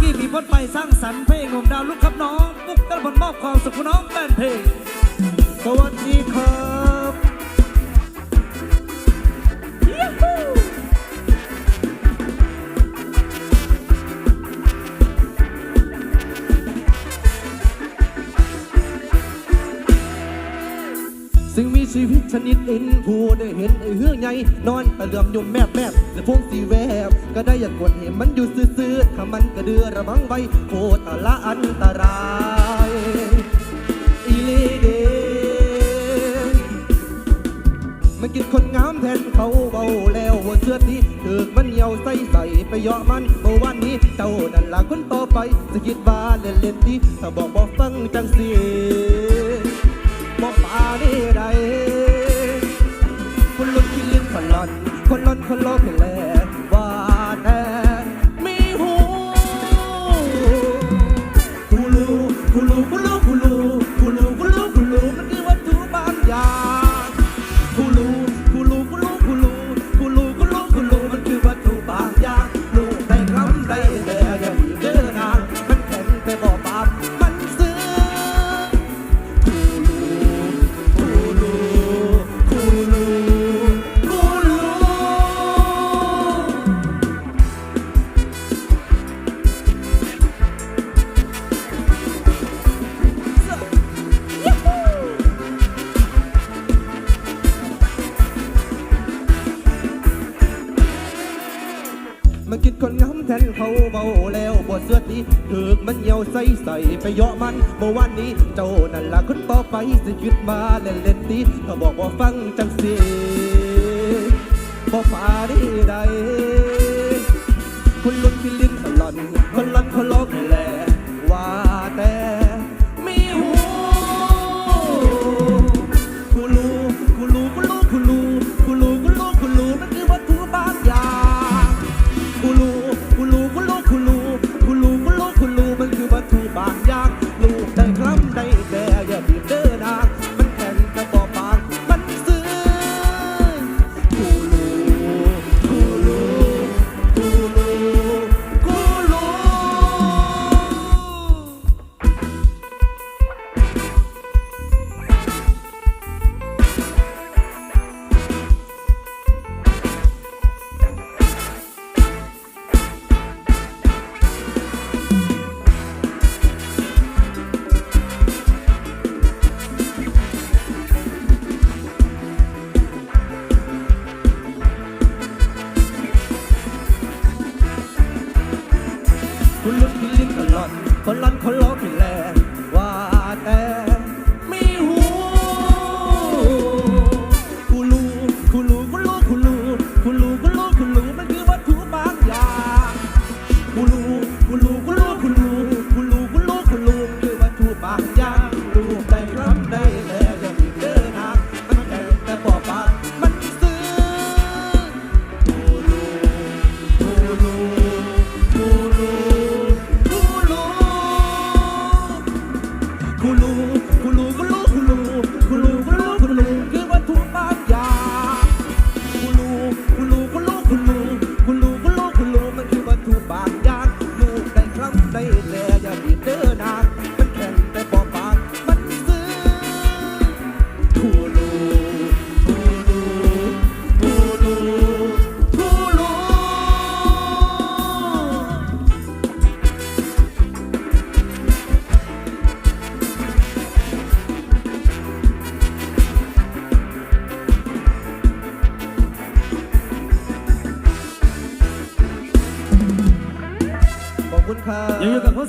กี้มีบทไปสร้างสรรค์เพลงของดาวลูกครับน้องมุกตะบนมอบความสุขน้องแฟนเพลงสวัสดีครับ สิ่งมีชีวิตชนิดอินผู้ได้เห็นไอ้เฮือใหญ่นอนตะเหลื่อมยุ่มแมบแมบและพวงสีแวบ ก็ได้อยากกดเห็นมันอยู่ซื่อๆถ้ามันกระเดือระวังไว้โคตรละอันตรายอีหลีเดมันกินคนงามแทนเขาเบาแล้วหัวเสื้อที่ถึกมันเหี่ยวใส่ใส่ไปเหยาะมันเมื่อวานนี้เจ้านั่นล่ะคนต่อไป จะคิดว่าเล่นเล่นดีถ้าบอกบอกฟังจังสิ คนโลกเลย มันกินคนงามแทนเขาเบาแล้วบทเสื้อตีถึกมันเหี่ยวใส่ใส่ไปเหยาะมันเมื่อวานนี้เจ้านั่นล่ะคนต่อไปสิคิดมาเล่นเล่นตีก็บอกว่าฟังจังสิบ่ฟ้าดีใดคุณลุนพิลินตลอดคนลันคนลอก คนลุกคุณลิ้นก็หลอนคนร้อนคนโลน คุณครับ ยังอยู่กับคน